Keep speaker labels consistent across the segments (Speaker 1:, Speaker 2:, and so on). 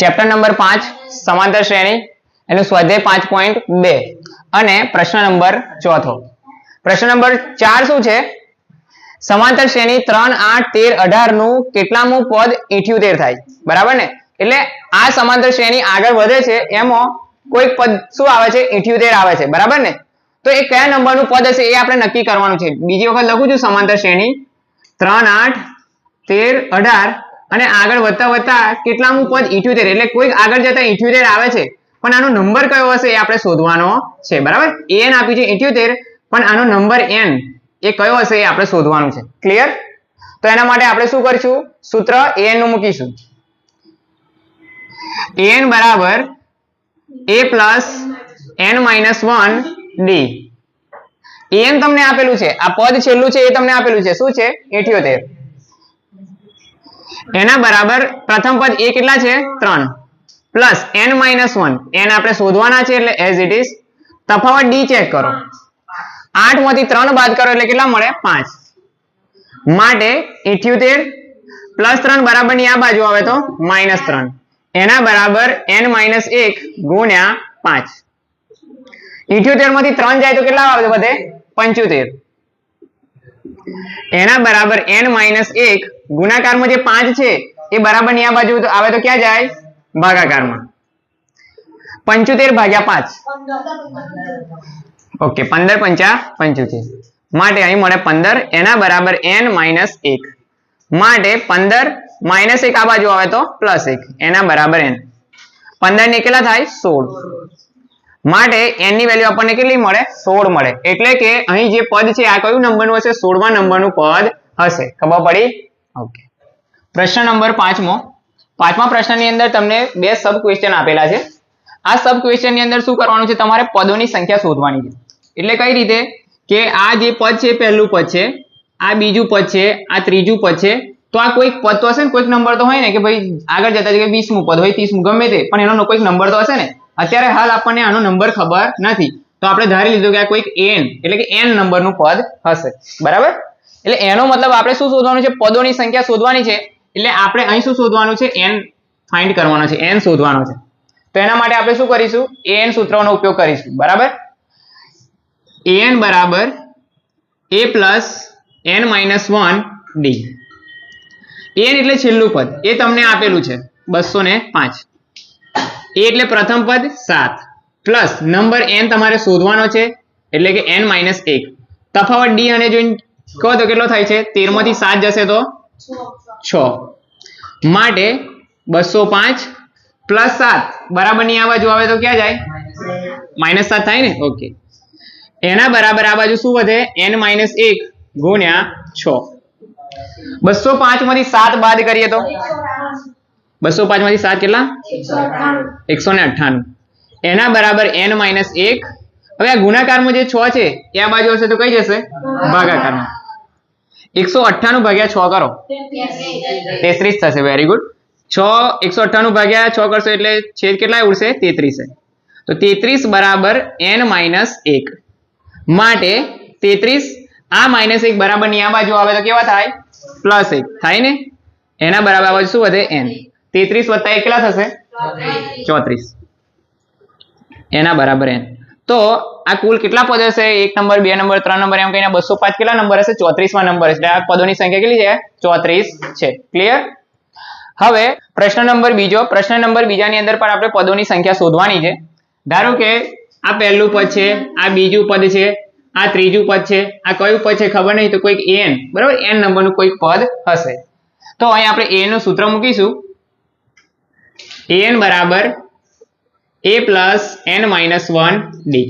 Speaker 1: Chapter number પાંચ, સમાંતર શ્રેણી, એનું સ્વાધ્યાય પાંચ પોઈન્ટ બે. અને પ્રશ્ન નંબર ચોથો. પ્રશ્ન નંબર ચાર શું છે? સમાંતર શ્રેણી ત્રણ, આઠ, તેર, અઢારનું કેટલામું પદ ઇઠ્યોતેર થાય. બરાબર ને? એટલે આ સમાંતર શ્રેણી આગળ વધે છે, એમાં કોઈક પદ શું આવે છે? ઇઠ્યોતેર આવે છે. બરાબર ને? તો એ કયા નંબરનું પદ હશે એ આપણે નક્કી કરવાનું છે. બીજી વખત લખું છું સમાંતર શ્રેણી. ત્રણ, આઠ, તેર, અઢાર અને આગળ વધતા વધતા કેટલામું પદ ઇઠ્યોતેર, એટલે કોઈક આગળ જતા ઇઠ્યોતેર આવે છે. પણ આનો નંબર કયો હશે એ આપણે શોધવાનો છે, બરાબર? એન આપ્યું છે ઇઠ્યોતેર, પણ આનો નંબર એન એ કયો હશે એ આપણે શોધવાનું છે. ક્લિયર તો એના માટે આપણે શું કરીશું? સૂત્ર એનનું મૂકીશું. એન બરાબર A plus N minus one D N તમને આપેલું છે. આ પદ છેલ્લું છે, એ તમને આપેલું છે. શું છે? ઇઠ્યોતેર. એના બરાબર પ્રથમ પદ એ કેટલા છે? ત્રણ. Plus N minus one N આપણે શોધવાના છે એટલે એઝ ઇટ ઇઝ તફાવત ડી ચેક કરો. આઠમાંથી ત્રણ બાદ કરો એટલે કેટલા મળે? પાંચ. માટે ઇઠ્યોતેર પ્લસ ત્રણ બરાબરની આ બાજુ આવે તો માઇનસ ત્રણ. એના બરાબર એન માઇનસ એક ગુણ્યા પાંચ. ઇઠ્યોતેરમાંથી ત્રણ જાય તો કેટલા આવે બધે? પંચોતેર. એના બરાબર n માઇનસ એક ગુણાકારમાં જે પાંચ છે, એ બરાબરની આ બાજુ આવે તો ક્યાં જાય? ભાગાકારમાં. પંચોતેર ભાગ્યા પાંચ. ઓકે, પંદર પંચા પંચોતેર. માટે અહીં મળે પંદર, એના બરાબર n માઇનસ એક. માટે પંદર માઇનસ એક આ બાજુ આવે તો પ્લસ એક. એના બરાબર n. પંદર ને કેટલા થાય? સોળ. માટે n ની વેલ્યુ આપણને કેટલી મળે? સોળ મળે. એટલે કે અહીં જે પદ છે, આ કયું નંબરનું હશે? સોળમા નંબરનું પદ હશે. ખબર પડી? ઓકે. પ્રશ્ન નંબર પાંચમો. પાંચમા પ્રશ્નની અંદર તમને બે સબ ક્વેશ્ચન આપેલા છે. આ સબ ક્વેશ્ચનની અંદર શું કરવાનું છે? તમારે પદોની સંખ્યા શોધવાની છે. એટલે કઈ રીતે? કે આ જે પદ છે, પહેલું પદ છે, આ બીજું પદ છે, આ ત્રીજું પદ છે. તો આ કોઈક પદ તો હશે ને? કોઈક નંબર તો હોય ને કે ભાઈ આગળ જતા કે વીસમું પદ હોય, ત્રીસમું, ગમે તે. પણ એનો કોઈક નંબર તો હશે ને? અત્યારે હાલ આપણને આનો નંબર ખબર નથી. તો આપણે ધારી લીધું કે આ કોઈક એન એટલે કે એન નંબરનું પદ હશે. બરાબર? એટલે એનો મતલબ આપણે શું શોધવાનું છે? પદોની સંખ્યા શોધવાની છે. એટલે આપણે અહીં શું શોધવાનું છે? એન ફાઇન્ડ કરવાનો છે. એન શોધવાનો છે. તો એના માટે આપણે શું કરીશું? એન સૂત્રનો ઉપયોગ કરીશું. બરાબર? એન બરાબર A plus N minus one D N એટલે છેલ્લું પદ. એ તમને આપેલું છે. બસો ને પાંચ. એ એટલે પ્રથમ પદ સાત. પ્લસ નંબર એન તમારે શોધવાનો છે, એટલે કે એન માઇનસ એક. તફાવત ડી અને જોઈન કહો તો કેટલો થાય છે? તેરમાંથી સાત જશે તો છ. માટે બસો પાંચ પ્લસ સાત. બરાબરની આ બાજુ આવે તો ક્યાં જાય? માઇનસ સાત થાય ને? ઓકે એના બરાબર આ બાજુ શું વધે? એન માઇનસ એક ગુણ્યા છ. બસો પાંચમાંથી સાત બાદ કરીએ તો? બસો પાંચમાંથી સાત કેટલા? એકસો ને અઠ્ઠાણું. એના બરાબર એન માઇનસ એક. હવે આ ગુણાકારમાં જે છ છે, એ આ બાજુ હશે તો કઈ જશે? ભાગાકારમાં. એકસો અઠ્ઠાણું ભાગ્યા છ કરો. તેત્રીસ થશે. વેરી ગુડ છ, એકસો અઠ્ઠાણું ભાગ્યા છ કરશો એટલે છેદ કેટલા ઉડશે? તેત્રીસ તો તેત્રીસ બરાબર એન માઇનસ એક. માટે તેત્રીસ, આ માઇનસ એક બરાબરની આ બાજુ આવે તો કેવા થાય? પ્લસ એક. થાય ને? એના બરાબર શું વધે? એન તેત્રીસ વત્તા એક કેટલા થશે? ચોત્રીસ. એના બરાબર એન તો આ કુલ કેટલા પદ હશે? એક નંબર બે નંબર ત્રણ નંબર એમ કહીને બસો પાંચ કેટલા નંબર હશે? ચોત્રીસમાં નંબર હશે. એટલે આ પદોની સંખ્યા કેટલી છે? ચોત્રીસ છે. ક્લિયર હવે પ્રશ્ન નંબર બીજો. પ્રશ્ન નંબર બીજાની અંદર પણ આપણે પદોની સંખ્યા શોધવાની છે. ધારો કે આ પહેલું પદ છે આ બીજું પદ છે આ ત્રીજું પદ છે આ કયું પદ છે ખબર નહીં તો કોઈક એન બરાબર? એન નંબરનું કોઈક પદ હશે. તો અહીં આપણે એ નું સૂત્ર મૂકીશું. એન બરાબર A plus N minus one D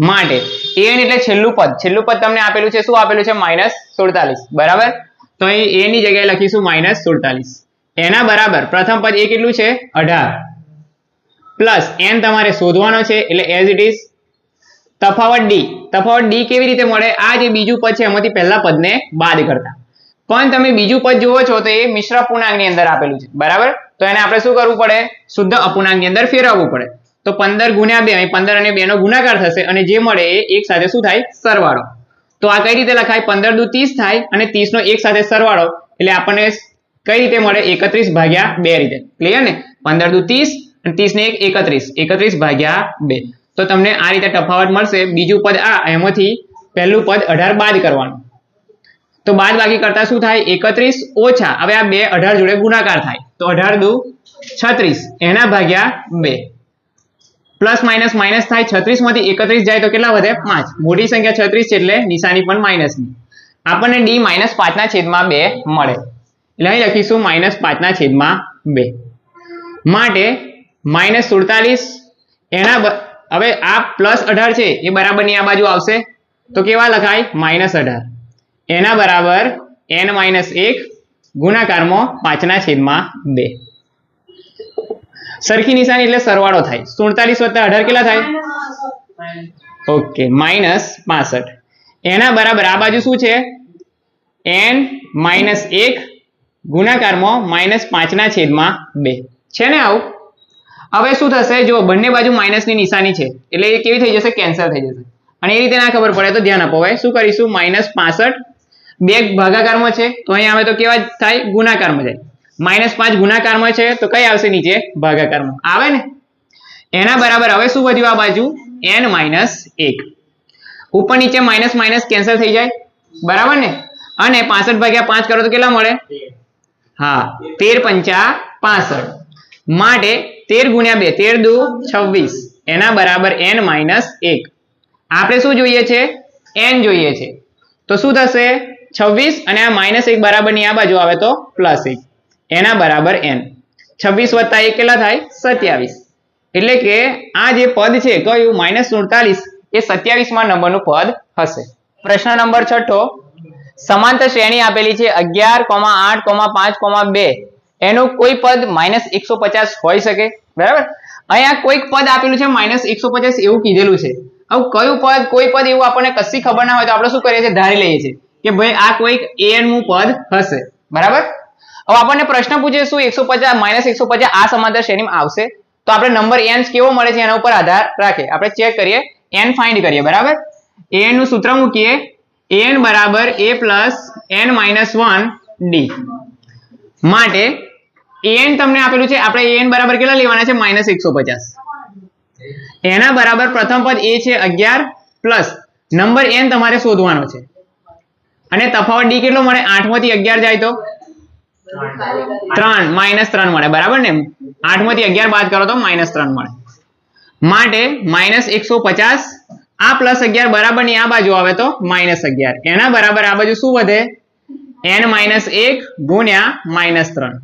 Speaker 1: માટે એન એટલે છેલ્લું પદ. છેલ્લું પદ તમને આપેલું છે શું આપેલું છે? માઇનસ સુડતાલીસ. બરાબર? તો અહીં એ ની જગ્યાએ લખીશું માઇનસ સુડતાલીસ. એના બરાબર પ્રથમ પદ એ કેટલું છે? અઢાર. પ્લસ એન તમારે શોધવાનો છે એટલે એઝ ઇટ ઇઝ તફાવત ડી તફાવત ડી કેવી રીતે મળે? આ જે બીજું પદ છે એમાંથી પહેલા પદને બાદ કરતા. પણ તમે બીજું પદ જુઓ છો તો એ મિશ્ર અપૂર્ણાંકની અંદર આપેલું છે. બરાબર? તો એને આપણે શું કરવું પડે? શુદ્ધ અપૂર્ણાંકની અંદર ફેરવવું પડે. તો પંદર ગુણ્યા બે પંદર અને બે નો ગુણાકાર થશે અને જે મળે એ એક સાથે શું થાય? સરવાળો. તો આ કઈ રીતે લખાય? પંદર દુ ત્રીસ થાય અને ત્રીસ નો એક સાથે સરવાળો. એટલે આપણને કઈ રીતે મળે? એકત્રીસ ભાગ્યા બે રીતે. ક્લિયર ને? પંદર દુ ત્રીસ અને ત્રીસ ને એક એકત્રીસ. એકત્રીસ ભાગ્યા બે. તો તમને આ રીતે તફાવત મળશે. બીજું પદ આ, એમાંથી પહેલું પદ અઢાર બાદ કરવાનું. તો બાદ બાકી કરતા શું થાય? એકત્રીસ ઓછા, હવે આ બે અઢાર જોડે ગુણાકાર થાય. તો અઢાર દુ છત્રીસ, એના ભાગ્યા બે. પ્લસ માઇનસ માઇનસ થાય છત્રીસમાંથી એકત્રીસ જાય તો કેટલા વધે? પાંચ. મોટી સંખ્યા છત્રીસ છે એટલે નિશાની પણ માઇનસની આપણને ડી માઇનસ પાંચના છેદમાં બે મળે. એટલે અહીં લખીશું માઇનસ પાંચના છેદમાં બે. માટે માઇનસ સુડતાલીસ, એના હવે આ પ્લસ અઢાર છે, એ બરાબરની આ બાજુ આવશે. તો કેવા લખાય? માઇનસ અઢાર. એના બરાબર એન માઇનસ એક ગુણાકારમાં પાંચના છેદમાં બે. સરખી નિશાની એટલે સરવાળો થાય. સુડતાલીસ વત્તા અઢાર કેટલા થાય? ઓકે, માઇનસ પાસઠ. એના બરાબર આ બાજુ શું છે? એન માઇનસ એક ગુણાકારમાં માઇનસ પાંચના છેદમાં બે. છે ને આવું? હવે શું થશે? જો બંને બાજુ માઇનસની નિશાની છે, એટલે એ કેવી થઈ જશે? કેન્સલ થઈ જશે. અને એ રીતે ના ખબર પડે તો ધ્યાન આપો. હવે શું કરીશું? માઇનસ પાસઠ બે ભાગાકારમાં છે, તો અહીંયા આવે તો કેવા થાય? ગુણાકારમાં જાય. માઇનસ પાંચ ગુણાકારમાં છે, તો કઈ આવશે નીચે? ભાગાકારમાં. આવે ને? એના બરાબર હવે શું વધ્યું આ બાજુ? એન માઇનસ એક. ઉપર નીચે માઇનસ માઇનસ કેન્સલ થઈ જાય. બરાબર ને? અને પાસઠ ભાગ્યા પાંચ કરો તો કેટલા મળે? હા, તેર પંચા પાસઠ. માટે તેર ગુણ્યા બે, તેર દુ છવ્વીસ. એના બરાબર એન માઇનસ એક. આપણે શું જોઈએ છે? એન જોઈએ છે. તો શું થશે? છવ્વીસ અને આ માઇનસ એક બરાબરની આ બાજુ આવે તો પ્લસ એક. એના બરાબર એન છવ્વીસ વત્તા એક કેટલા થાય? સત્યાવીસ. એટલે કે આ જે પદ છે, કયું? માઇનસ સુડતાલીસ. એ સત્યાવીસમાં નંબરનું પદ હશે. પ્રશ્ન નંબર છઠ્ઠો. સમાંતર શ્રેણી આપેલી છે, અગિયાર કોમા આઠ કોમા પાંચ કોમા બે. એનું કોઈ પદ માઇનસ એકસો પચાસ હોઈ શકે? બરાબર? અહીંયા કોઈક પદ આપેલું છે માઇનસ એકસો પચાસ એવું કીધેલું છે. હવે કયું પદ, કોઈ પદ એવું આપણને કશી ખબર ના હોય તો આપણે શું કરીએ છીએ? ધારી લઈએ છીએ. કે ભાઈ આ કોઈક an નું પદ હશે. બરાબર? હવે આપણને પ્રશ્ન પૂછે શું એકસો પચાસ માઇનસ એકસો પચાસ આ સમાંતર શ્રેણીમાં આવશે. તો આપણે નંબર n કેવો મળે છે? એના ઉપર આધાર રાખે. આપણે ચેક કરીએ. n ફાઇન્ડ કરીએ. બરાબર? An નું સૂત્ર મૂકીએ. An બરાબર a plus n minus one D માટે an તમને આપેલું છે. આપણે an બરાબર કેટલા લેવાના છે? માઇનસ એકસો પચાસ. એના બરાબર પ્રથમ પદ એ છે અગિયાર પ્લસ નંબર એન તમારે શોધવાનો છે. અને તફાવત ડી કેટલો મળે? આઠમાંથી અગિયાર જાય તો? ત્રણ. માઇનસ ત્રણ મળે. બરાબર ને? આઠમાંથી અગિયાર બાદ કરો તો માઇનસ ત્રણ મળે. માટે માઇનસ એકસો પચાસ આ પ્લસ અગિયાર બરાબરની આ બાજુ આવે તો માઇનસ અગિયાર. એના બરાબર આ બાજુ શું વધે? એન માઇનસ એક ગુણ્યા માઇનસ ત્રણ.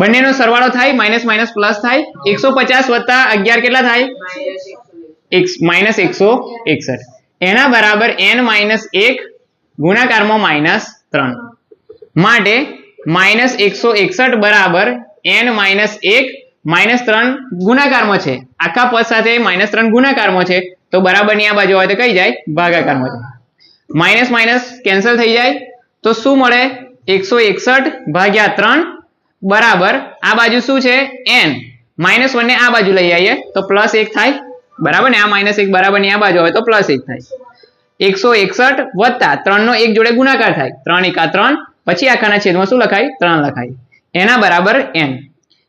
Speaker 1: બંનેનો સરવાળો થાય માઇનસ માઇનસ પ્લસ થાય. એકસો પચાસ વત્તા અગિયાર કેટલા થાય? માઇનસ એકસો એકસઠ. એના બરાબર એન માઇનસ એક ગુણાકારમાં માઇનસ ત્રણ. માટે માઇનસ એકસો એકસઠ બરાબર એન માઇનસ એક માઇનસ ત્રણ ગુણાકારમાં છે. આખા પદ સાથે માઇનસ ત્રણ ગુણાકારમાં છે. તો બરાબરની આ બાજુ હોય તો કઈ જાય? ભાગાકારમાં છે. માઇનસ માઇનસ કેન્સલ થઈ જાય. તો શું મળે? એકસો એકસઠ ભાગ્યા ત્રણ બરાબર આ બાજુ શું છે? એન. માઇનસ વન ને આ બાજુ લઈ આવીએ તો પ્લસ એક થાય. બરાબર ને? આ માઇનસ એક બરાબરની આ બાજુ હોય તો પ્લસ એક થાય. એકસો એકસઠ વત્તા ત્રણ એક જોડે ગુણાકાર થાય. ત્રણ એકા ત્રણ, પછી આખાના છેદમાં શું લખાય? ત્રણ લખાય. એના બરાબર એન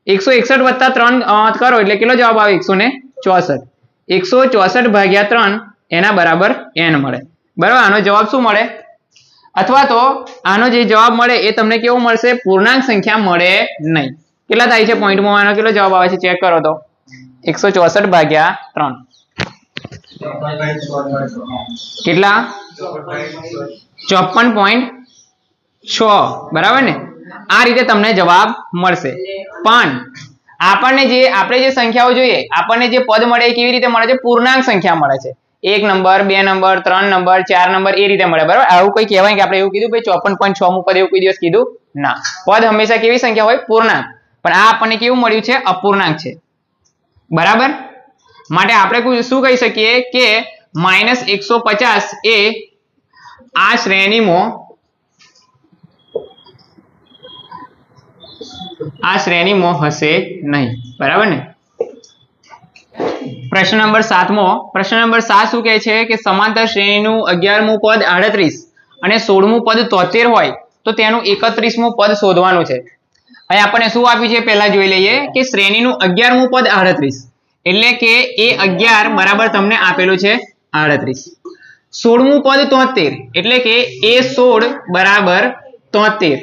Speaker 1: એકસો એકસઠ વત્તા ત્રણ કરો એટલે કેટલો જવાબ આવે? એકસો ને ચોસઠ. એકસો ચોસઠ ભાગ્યા ત્રણ, એના બરાબર એન મળે. બરાબર? આનો જવાબ શું મળે? અથવા તો આનો જે જવાબ મળે એ તમને કેવો મળશે? પૂર્ણાંક સંખ્યા મળે નહીં. કેટલા થાય છે? પોઈન્ટમાં આનો કેટલો જવાબ આવે છે? ચેક કરો તો. એકસો ચોસઠ ભાગ્યા ત્રણ. કેટલા? ચોપન પોઈન્ટ છ. બરાબર ને? આ રીતે તમને જવાબ મળશે. પણ આપણને જે, આપણે જે સંખ્યાઓ જોઈએ, આપણને જે પદ મળે એ કેવી રીતે મળે છે? પૂર્ણાંક સંખ્યા મળે છે. એક નંબર, બે નંબર, ત્રણ નંબર, ચાર નંબર, એ રીતે મળે. બરાબર? આવું કોઈ કહેવાય કે આપણે એવું કીધું ભાઈ ચોપન પોઈન્ટ છ પદ એવું કોઈ દિવસ કીધું ના. પદ હંમેશા કેવી સંખ્યા હોય? પૂર્ણાંક. પણ આ આપણને કેવું મળ્યું છે? અપૂર્ણાંક છે. બરાબર? માટે આપણે શું કહી શકીએ કે માઇનસ એકસો પચાસ એ આ શ્રેણીમાં આ શ્રેણીમાં હશે નહીં. બરાબર ને? પ્રશ્ન નંબર સાતમો. પ્રશ્ન નંબર સાત શું કહે છે કે સમાંતર શ્રેણીનું અગિયારમું પદ આડત્રીસ અને સોળમું પદ તોતેર હોય તો તેનું એકત્રીસમું પદ શોધવાનું છે. અહીં આપણને શું આપ્યું છે? પહેલા જોઈ લઈએ કે શ્રેણીનું અગિયારમું પદ આડત્રીસ. એટલે કે એ અગિયાર બરાબર તમને આપેલું છે આડત્રીસ. સોળમું પદ તોતેર, એટલે કે એ સોળ બરાબર તોતેર.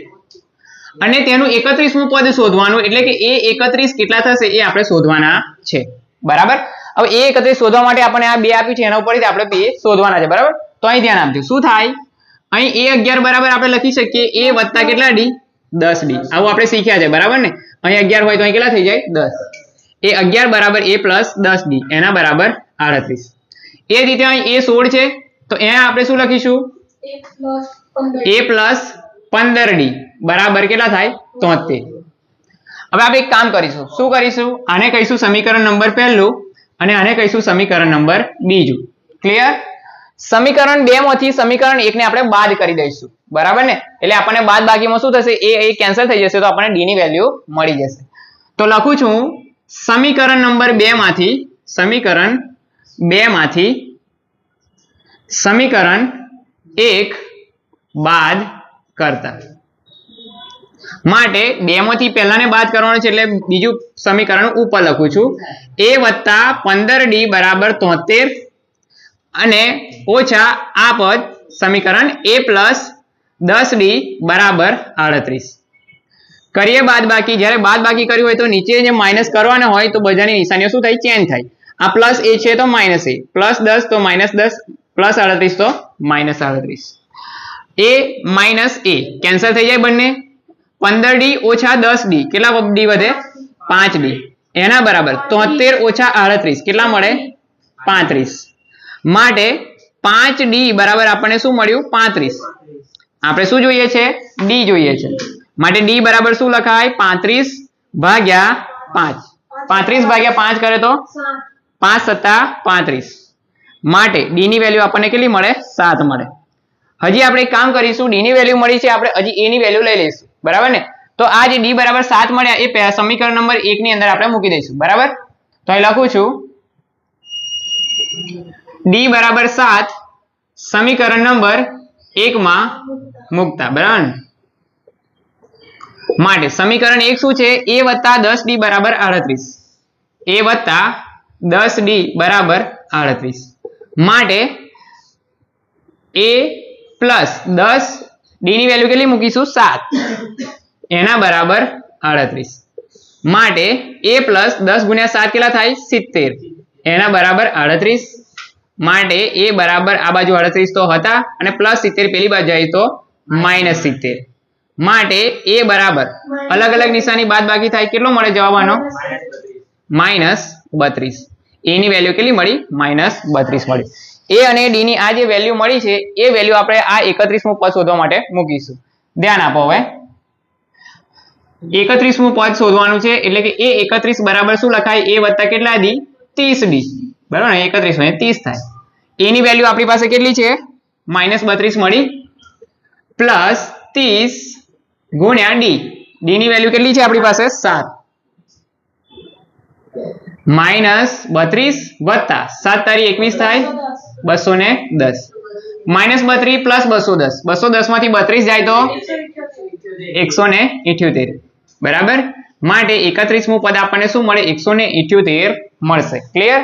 Speaker 1: અને તેનું એકત્રીસમું પદ શોધવાનું, એટલે કે એ એકત્રીસ કેટલા થશે એ આપણે શોધવાના છે. બરાબર? હવે એ એકત્રીસ શોધવા માટે આપણે આ બે આપ્યું છે, એના ઉપરથી આપણે બે શોધવાના છે, બરાબર? તો અહીં ધ્યાન આપજો, શું થાય? અહીં એ અગિયાર બરાબર આપણે લખી શકીએ, એ વત્તા કેટલા ડી? દસ ડી. આવું આપણે શીખ્યા છે, બરાબર ને? અહીં અગિયાર હોય તો અહીં કેટલા થઈ જાય? દસ. એ અગિયાર બરાબર એ પ્લસ દસ ડી એના બરાબર આડત્રીસ. એ રીતે અહીં એ સોળ છે, તો એ આપણે શું લખીશું? એ પ્લસ પંદર ડી, બરાબર કેટલા થાય? તોતેર. હવે આપણે એક કામ કરીશું. શું કરીશું? આને કહીશું સમીકરણ નંબર પહેલું અને આને કહીશું સમીકરણ નંબર બીજું. ક્લિયર સમીકરણ બે માંથી સમીકરણ એક ને આપણે બાદ કરી દઈશું. બરાબર ને? એટલે આપણને બાદ બાકીમાં શું થશે? એ કેન્સલ થઈ જશે તો આપણને ડી ની વેલ્યુ મળી જશે. તો લખું છું સમીકરણ નંબર બે માંથી, સમીકરણ બે માંથી, સમીકરણ એક બાદ કરતા. માટે બે માંથી પહેલાને બાદ કરવાનું છે એટલે બીજું સમીકરણ ઉપર લખું છું. એ વત્તા પંદર ડી બરાબર તોતેર અને ઓછા આ પદ સમીકરણ એ પ્લસ દસ ડી બરાબર આડત્રીસ. કરીએ બાદ બાકી જ્યારે બાદ બાકી કર્યું હોય તો નીચે જે માઇનસ કરવાના હોય તો બધાની નિશાનીઓ શું થાય? ચેન્જ થાય. આ પ્લસ એ છે તો માઇનસ એ પ્લસ દસ તો માઇનસ દસ. પ્લસ આડત્રીસ તો માઇનસ આડત્રીસ. એ માઇનસ એ કેન્સલ થઈ જાય બંને. પંદર ડી ઓછા દસ ડી કેટલા ડી વધે? પાંચ ડી એના બરાબર તોતેર ઓછા આડત્રીસ. કેટલા મળે? પાંત્રીસ. માટે પાંચ ડી બરાબર આપણને શું મળ્યું? પાંત્રીસ. આપણે શું જોઈએ છે? ડી જોઈએ છે. માટે ડી બરાબર શું લખાય? પાંત્રીસ ભાગ્યા પાંચ. પાંત્રીસ ભાગ્યા પાંચ કરે તો? પાંચ સત્તા પાંત્રીસ. માટે ડી ની વેલ્યુ આપણને કેટલી મળે? સાત મળે. હજી આપણે કામ કરીશું. ડી ની વેલ્યુ મળી છે, આપણે હજી એ ની વેલ્યુ લઈ લઈશું. બરાબર ને? તો આ જે ડી બરાબર સાત મળ્યા, એ સમીકરણ નંબર એક ની અંદર આપણે મૂકી દઈશું. બરાબર? તો અહીં લખું છું. ડી બરાબર સાત સમીકરણ નંબર એક માં મૂકતા. બરાબર માટે સમીકરણ એક શું છે? એ વત્તા દસ ડી બરાબર આડત્રીસ. એ વત્તા દસ ડી બરાબર આડત્રીસ. માટે એ પ્લસ દસ ડી ની વેલ્યુ કેટલી મૂકીશું? સાત. એના બરાબર આડત્રીસ. માટે એ પ્લસ દસ ગુણ્યા સાત કેટલા થાય? સિત્તેર. એના બરાબર આડત્રીસ. માટે એ બરાબર આ બાજુ આડત્રીસ તો હતા અને પ્લસ સિત્તેર પેલી બાજુ આવી તો માઇનસ સિત્તેર. માટે એ બરાબર. અલગ અલગ નિશાની બાદ બાકી થાય કેટલો મળે જવાબ આનો માઇનસ બત્રીસ. એની વેલ્યુ કેટલી મળી? માઇનસ બત્રીસ મળી. એ અને ડી ની આ જે વેલ્યુ મળી છે એ વેલ્યુ આપણે આ એકત્રીસમું પદ શોધવા માટે મૂકીશું. ધ્યાન આપો હવે. એકત્રીસમું પદ શોધવાનું છે એટલે કે એ એકત્રીસ બરાબર શું લખાય? એ વત્તા કેટલા દી ત્રીસ ડી. બરાબર ને? એકત્રીસમાં ત્રીસ થાય. એની વેલ્યુ આપણી પાસે કેટલી છે? માઇનસ બત્રીસ મળી. પ્લસ ત્રીસ ગુણ્યા ડી ડી ની વેલ્યુ કેટલી છે આપણી પાસે? સાત. માઇનસ બત્રીસ વત્તા સાત તારી એકવીસ થાય બસો ને દસ. માઇનસ બત્રીસ પ્લસ બસો દસ. બસો દસમાંથી બત્રીસ જાય તો એકસો ને ઇઠ્યોતેર. બરાબર? માટે એકત્રીસમું પદ આપણને શું મળે? એકસો ને ઇઠ્યોતેર મળશે. ક્લિયર